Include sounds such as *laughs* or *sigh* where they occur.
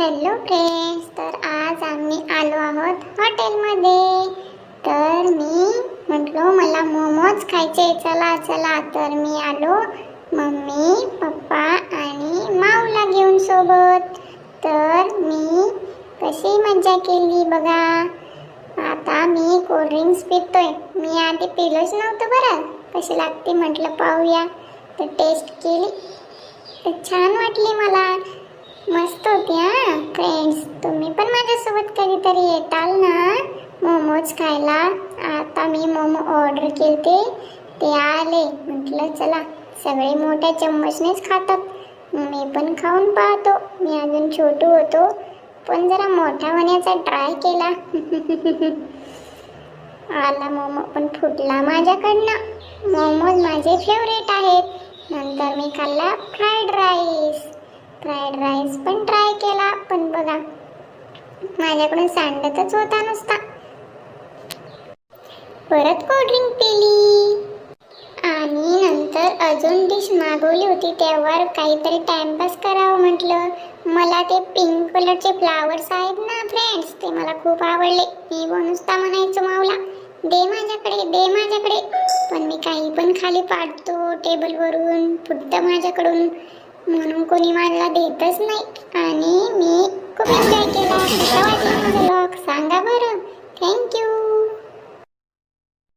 Hello friends तर आज आम्ही आलो आहोत हॉटेलमध्ये. तर मी म्हटलो मला मोमोज खायचे चला चला. तर मी आलो. मम्मी पप्पा आणि माऊला घेऊन सोबत. तर मी कशी मज्जा केली बघा. आता मी कोल्ड्रिंक्स पितोय. मी आधी पिलोच नव्हतं बरं. कशी लागते म्हटलं पाहूया. तर टेस्ट केली. तर छान वाटली मला. मस्त होती हा? फ्रेंड्स तुम्ही पण माझ्यासोबत कधीतरी येताल ना? मोमोज खायला. आता मी मोमो ऑर्डर केलते. ते आले. म्हटलं चला सगळे मोठ्या चम्मचनेच खातात. मी पण खाऊन पाहतो. मी अजून छोटू होतो. पण जरा मोठा होण्याचा ट्राय केला. *laughs* आला मोमो पण फुटला माझ्याकडनं. मोमोज माझे फेवरेट आहेत. नंतर मी खाल्ला फ्राईड राईस फ्राईड राईस पण ट्राय केला पण बघा माझ्याकडून सांडतच होता नुसता. परत कोल्ड्रिंक पिली. आणि नंतर अजून डिश मागवली होती त्यावर काहीतरी टाइमपास करावं म्हटलं. मला ते पिंक कलरचे फ्लावर्स आहेत ना फ्रेंड्स ते मला खूप आवडले. मी नुसता म्हणायचो मावला दे माझ्याकडे दे माझ्याकडे. पण मी काही पण खाली पाडतो टेबलवरून फुटतं माझ्याकडून. म्हणून कोणी मला देतच नाही. आणि मी खूप एन्जॉय केला. सांगा बरं. थँक्यू